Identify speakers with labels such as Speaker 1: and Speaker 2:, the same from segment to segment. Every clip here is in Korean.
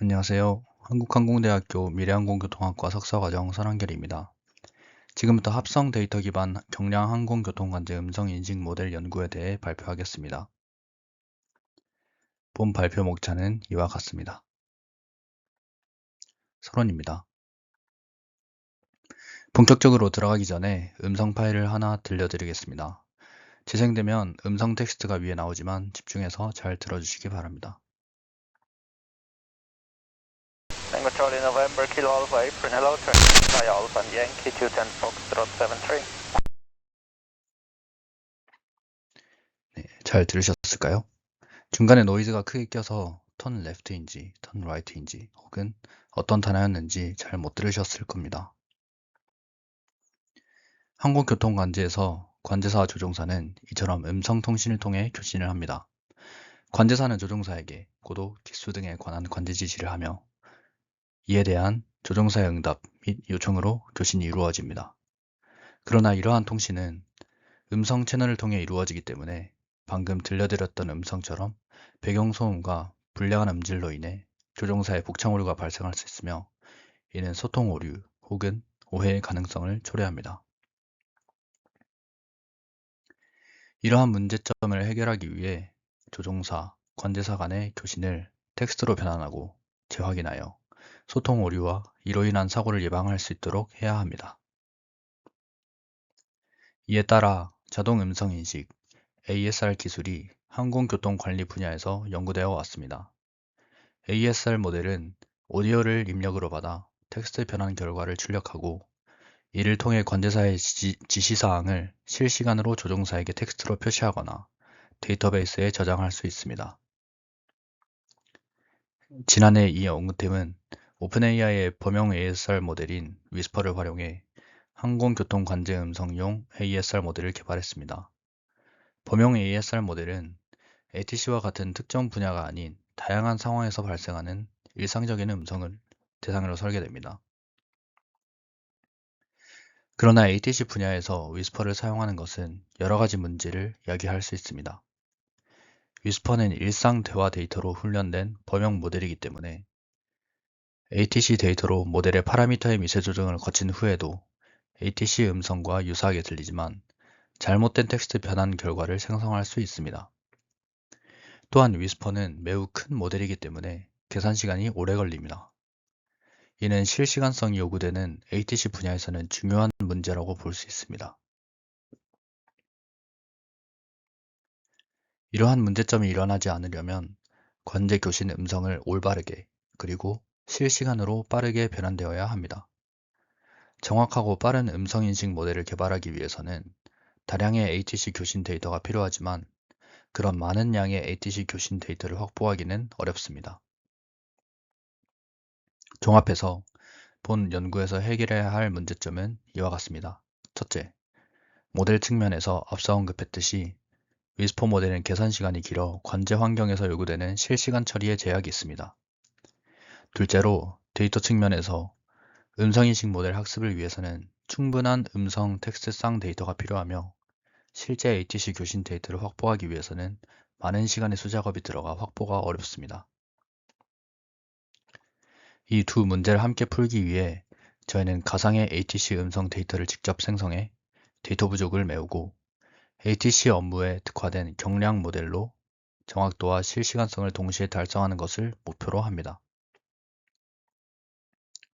Speaker 1: 안녕하세요. 한국항공대학교 미래항공교통학과 석사과정 선한결입니다. 지금부터 합성 데이터 기반 경량 항공교통관제 음성 인식 모델 연구에 대해 발표하겠습니다. 본 발표 목차는 이와 같습니다. 서론입니다. 본격적으로 들어가기 전에 음성 파일을 하나 들려드리겠습니다. 재생되면 음성 텍스트가 위에 나오지만 집중해서 잘 들어주시기 바랍니다.
Speaker 2: Tango Charlie November, Kilo Alpha Apron, hello, turning Sky Alpha and Yankee 210 Foxtrot 73.
Speaker 1: 네, 잘 들으셨을까요? 중간에 노이즈가 크게 껴서 턴 레프트인지 턴 라이트인지 혹은 어떤 단어였는지 잘 못 들으셨을 겁니다. 항공교통관제에서 관제사와 조종사는 이처럼 음성통신을 통해 교신을 합니다. 관제사는 조종사에게 고도, 기수 등에 관한 관제 지시를 하며 이에 대한 조종사의 응답 및 요청으로 교신이 이루어집니다. 그러나 이러한 통신은 음성 채널을 통해 이루어지기 때문에 방금 들려드렸던 음성처럼 배경소음과 불량한 음질로 인해 조종사의 복창 오류가 발생할 수 있으며 이는 소통 오류 혹은 오해의 가능성을 초래합니다. 이러한 문제점을 해결하기 위해 조종사, 관제사 간의 교신을 텍스트로 변환하고 재확인하여 소통 오류와 이로 인한 사고를 예방할 수 있도록 해야 합니다. 이에 따라 자동 음성 인식 ASR 기술이 항공교통 관리 분야에서 연구되어 왔습니다. ASR 모델은 오디오를 입력으로 받아 텍스트 변환 결과를 출력하고 이를 통해 관제사의 지, 지시사항을 실시간으로 조종사에게 텍스트로 표시하거나 데이터베이스에 저장할 수 있습니다. 지난해 이 연구팀은 오픈AI의 범용 ASR 모델인 위스퍼를 활용해 항공교통 관제 음성용 ASR 모델을 개발했습니다. 범용 ASR 모델은 ATC와 같은 특정 분야가 아닌 다양한 상황에서 발생하는 일상적인 음성을 대상으로 설계됩니다. 그러나 ATC 분야에서 위스퍼를 사용하는 것은 여러 가지 문제를 야기할 수 있습니다. 위스퍼는 일상 대화 데이터로 훈련된 범용 모델이기 때문에 ATC 데이터로 모델의 파라미터의 미세 조정을 거친 후에도 ATC 음성과 유사하게 들리지만 잘못된 텍스트 변환 결과를 생성할 수 있습니다. 또한 위스퍼는 매우 큰 모델이기 때문에 계산 시간이 오래 걸립니다. 이는 실시간성이 요구되는 ATC 분야에서는 중요한 문제라고 볼 수 있습니다. 이러한 문제점이 일어나지 않으려면 관제 교신 음성을 올바르게 그리고 실시간으로 빠르게 변환되어야 합니다. 정확하고 빠른 음성인식 모델을 개발하기 위해서는 다량의 ATC 교신 데이터가 필요하지만 그런 많은 양의 ATC 교신 데이터를 확보하기는 어렵습니다. 종합해서 본 연구에서 해결해야 할 문제점은 이와 같습니다. 첫째, 모델 측면에서 앞서 언급했듯이 위스퍼 모델은 계산 시간이 길어 관제 환경에서 요구되는 실시간 처리에 제약이 있습니다. 둘째로 데이터 측면에서 음성인식 모델 학습을 위해서는 충분한 음성 텍스트상 데이터가 필요하며 실제 ATC 교신 데이터를 확보하기 위해서는 많은 시간의 수작업이 들어가 확보가 어렵습니다. 이 두 문제를 함께 풀기 위해 저희는 가상의 ATC 음성 데이터를 직접 생성해 데이터 부족을 메우고 ATC 업무에 특화된 경량 모델로 정확도와 실시간성을 동시에 달성하는 것을 목표로 합니다.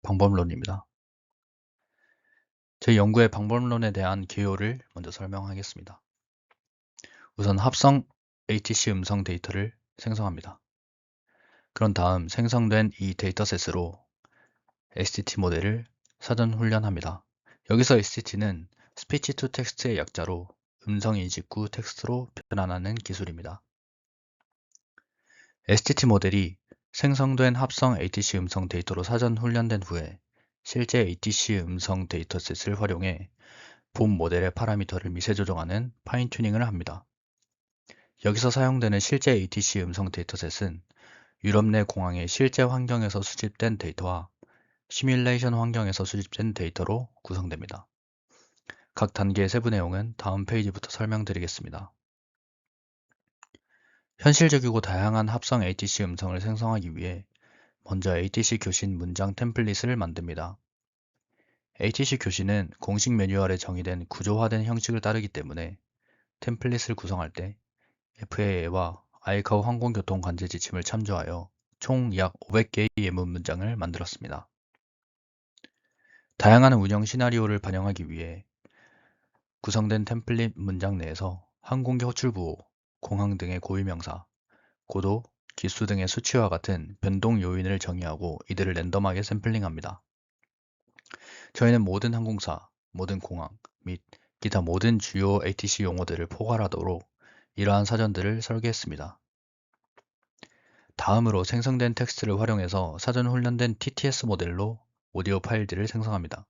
Speaker 1: 방법론입니다. 제 연구의 방법론에 대한 개요를 먼저 설명하겠습니다. 우선 합성 ATC 음성 데이터를 생성합니다. 그런 다음 생성된 이 데이터셋으로 STT 모델을 사전 훈련합니다. 여기서 STT는 Speech to Text의 약자로 음성 인식 후 텍스트로 변환하는 기술입니다. STT 모델이 생성된 합성 ATC 음성 데이터로 사전 훈련된 후에 실제 ATC 음성 데이터셋을 활용해 본 모델의 파라미터를 미세 조정하는 파인 튜닝을 합니다. 여기서 사용되는 실제 ATC 음성 데이터셋은 유럽 내 공항의 실제 환경에서 수집된 데이터와 시뮬레이션 환경에서 수집된 데이터로 구성됩니다. 각 단계의 세부 내용은 다음 페이지부터 설명드리겠습니다. 현실적이고 다양한 합성 ATC 음성을 생성하기 위해 먼저 ATC 교신 문장 템플릿을 만듭니다. ATC 교신은 공식 매뉴얼에 정의된 구조화된 형식을 따르기 때문에 템플릿을 구성할 때 FAA와 아이카오 항공교통 관제 지침을 참조하여 총 약 500개의 예문 문장을 만들었습니다. 다양한 운영 시나리오를 반영하기 위해 구성된 템플릿 문장 내에서 항공기 호출 부호, 공항 등의 고유명사, 고도, 기수 등의 수치와 같은 변동 요인을 정의하고 이들을 랜덤하게 샘플링합니다. 저희는 모든 항공사, 모든 공항 및 기타 모든 주요 ATC 용어들을 포괄하도록 이러한 사전들을 설계했습니다. 다음으로 생성된 텍스트를 활용해서 사전 훈련된 TTS 모델로 오디오 파일들을 생성합니다.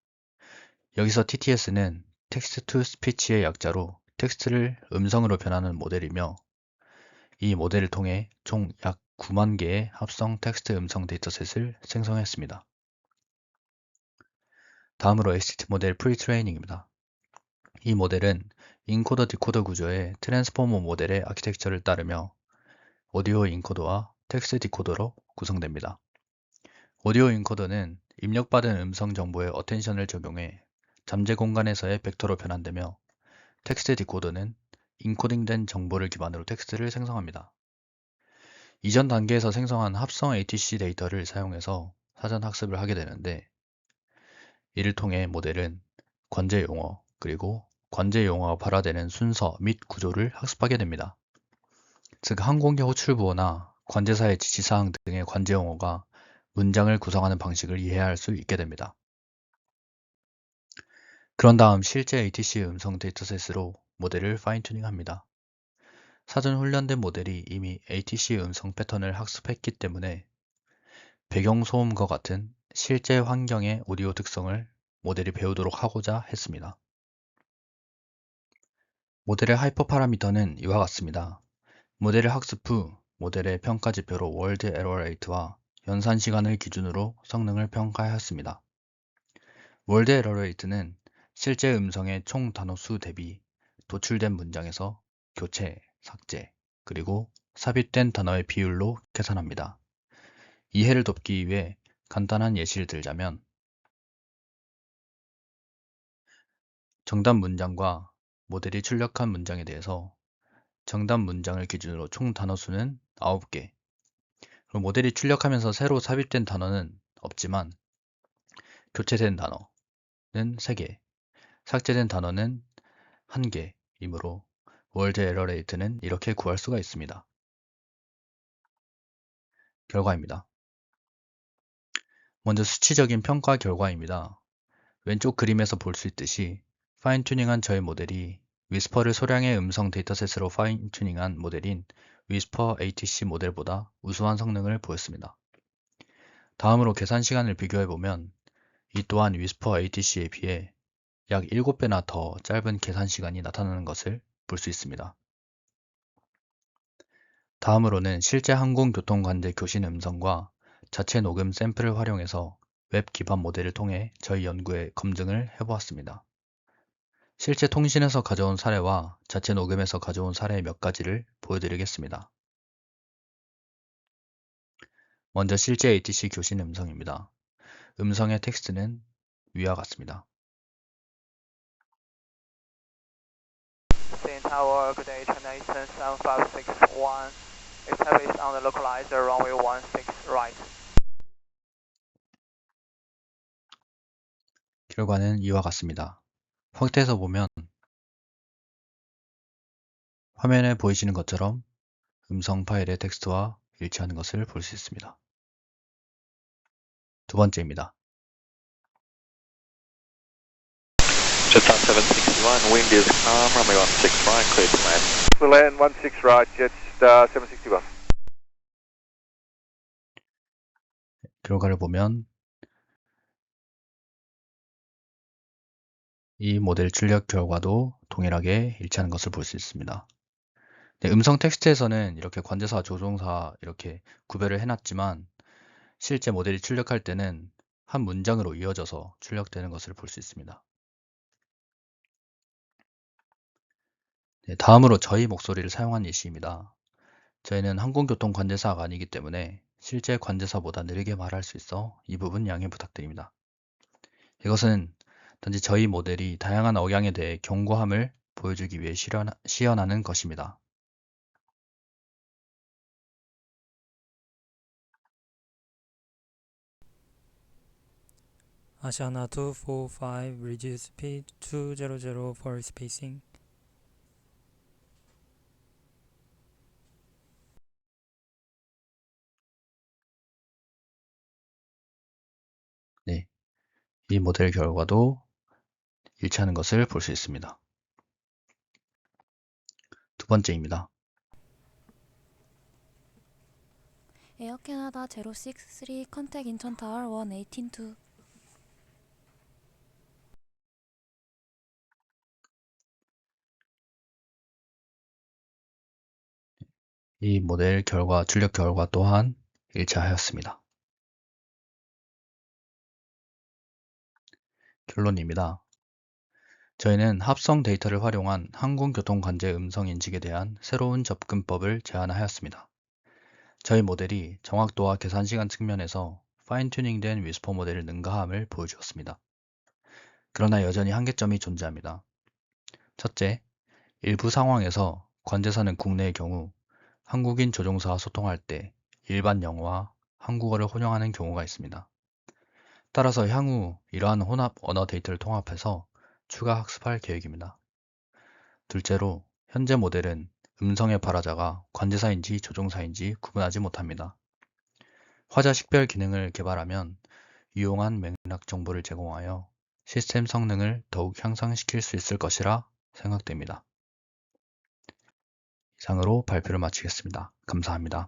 Speaker 1: 여기서 TTS는 텍스트 투 스피치의 약자로 텍스트를 음성으로 변하는 모델이며 이 모델을 통해 총 약 9만 개의 합성 텍스트 음성 데이터셋을 생성했습니다. 다음으로 STT 모델 프리트레이닝입니다. 이 모델은 인코더 디코더 구조의 트랜스포머 모델의 아키텍처를 따르며 오디오 인코더와 텍스트 디코더로 구성됩니다. 오디오 인코더는 입력받은 음성 정보에 어텐션을 적용해 잠재 공간에서의 벡터로 변환되며 텍스트 디코더는 인코딩된 정보를 기반으로 텍스트를 생성합니다. 이전 단계에서 생성한 합성 ATC 데이터를 사용해서 사전 학습을 하게 되는데 이를 통해 모델은 관제 용어 그리고 관제 용어가 발화되는 순서 및 구조를 학습하게 됩니다. 즉 항공기 호출부호나 관제사의 지시사항 등의 관제 용어가 문장을 구성하는 방식을 이해할 수 있게 됩니다. 그런 다음 실제 ATC 음성 데이터셋으로 모델을 파인튜닝합니다. 사전 훈련된 모델이 이미 ATC 음성 패턴을 학습했기 때문에 배경 소음과 같은 실제 환경의 오디오 특성을 모델이 배우도록 하고자 했습니다. 모델의 하이퍼 파라미터는 이와 같습니다. 모델의 학습 후 모델의 평가 지표로 월드 에러 레이트와 연산 시간을 기준으로 성능을 평가하였습니다. 월드 에러 레이트는 실제 음성의 총 단어 수 대비 도출된 문장에서 교체, 삭제, 그리고 삽입된 단어의 비율로 계산합니다. 이해를 돕기 위해 간단한 예시를 들자면 정답 문장과 모델이 출력한 문장에 대해서 정답 문장을 기준으로 총 단어 수는 9개 그리고 모델이 출력하면서 새로 삽입된 단어는 없지만 교체된 단어는 3개 삭제된 단어는 1개 이므로 월드 에러 레이트는 이렇게 구할 수가 있습니다. 결과입니다. 먼저 수치적인 평가 결과입니다. 왼쪽 그림에서 볼 수 있듯이 파인 튜닝한 저희 모델이 위스퍼를 소량의 음성 데이터셋으로 파인 튜닝한 모델인 위스퍼 ATC 모델보다 우수한 성능을 보였습니다. 다음으로 계산 시간을 비교해보면 이 또한 위스퍼 ATC에 비해 약 7배나 더 짧은 계산 시간이 나타나는 것을 볼 수 있습니다. 다음으로는 실제 항공교통관제 교신 음성과 자체 녹음 샘플을 활용해서 웹 기반 모델을 통해 저희 연구에 검증을 해보았습니다. 실제 통신에서 가져온 사례와 자체 녹음에서 가져온 사례 몇 가지를 보여드리겠습니다. 먼저 실제 ATC 교신 음성입니다. 음성의 텍스트는 위와 같습니다.
Speaker 2: Tower, good day, China Eastern 7561. Establish on the localizer runway 16 right.
Speaker 1: 결과는 이와 같습니다. 확대해서 보면 화면에 보이시는 것처럼 음성 파일의 텍스트와 일치하는 것을 볼 수 있습니다. 두 번째입니다.
Speaker 3: Jetstar 761, wind is calm, runway 16 right, clear to land.
Speaker 4: To land 16 right, Jetstar 761.
Speaker 1: 결과를 보면 이 모델 출력 결과도 동일하게 일치하는 것을 볼 수 있습니다. 네, 음성 텍스트에서는 이렇게 관제사, 조종사 이렇게 구별을 해놨지만 실제 모델이 출력할 때는 한 문장으로 이어져서 출력되는 것을 볼 수 있습니다. 네, 다음으로 저희 목소리를 사용한 예시입니다. 저희는 항공교통 관제사가 아니기 때문에 실제 관제사보다 느리게 말할 수 있어 이 부분 양해 부탁드립니다. 이것은 단지 저희 모델이 다양한 억양에 대해 견고함을 보여주기 위해 시연하는 것입니다.
Speaker 5: Ashana 245 reduce speed 200 for spacing
Speaker 1: 네, 이 모델 결과도 일치하는 것을 볼 수 있습니다. 두 번째입니다.
Speaker 6: 에어 캐나다 063 컨택 인천 타월 1182
Speaker 1: 이 모델 결과, 출력 결과 또한 일치하였습니다. 결론입니다. 저희는 합성 데이터를 활용한 항공교통관제 음성 인식에 대한 새로운 접근법을 제안하였습니다. 저희 모델이 정확도와 계산 시간 측면에서 파인 튜닝된 위스퍼 모델을 능가함을 보여주었습니다. 그러나 여전히 한계점이 존재합니다. 첫째, 일부 상황에서 관제사는 국내의 경우 한국인 조종사와 소통할 때 일반 영어와 한국어를 혼용하는 경우가 있습니다. 따라서 향후 이러한 혼합 언어 데이터를 통합해서 추가 학습할 계획입니다. 둘째로 현재 모델은 음성의 발화자가 관제사인지 조종사인지 구분하지 못합니다. 화자 식별 기능을 개발하면 유용한 맥락 정보를 제공하여 시스템 성능을 더욱 향상시킬 수 있을 것이라 생각됩니다. 이상으로 발표를 마치겠습니다. 감사합니다.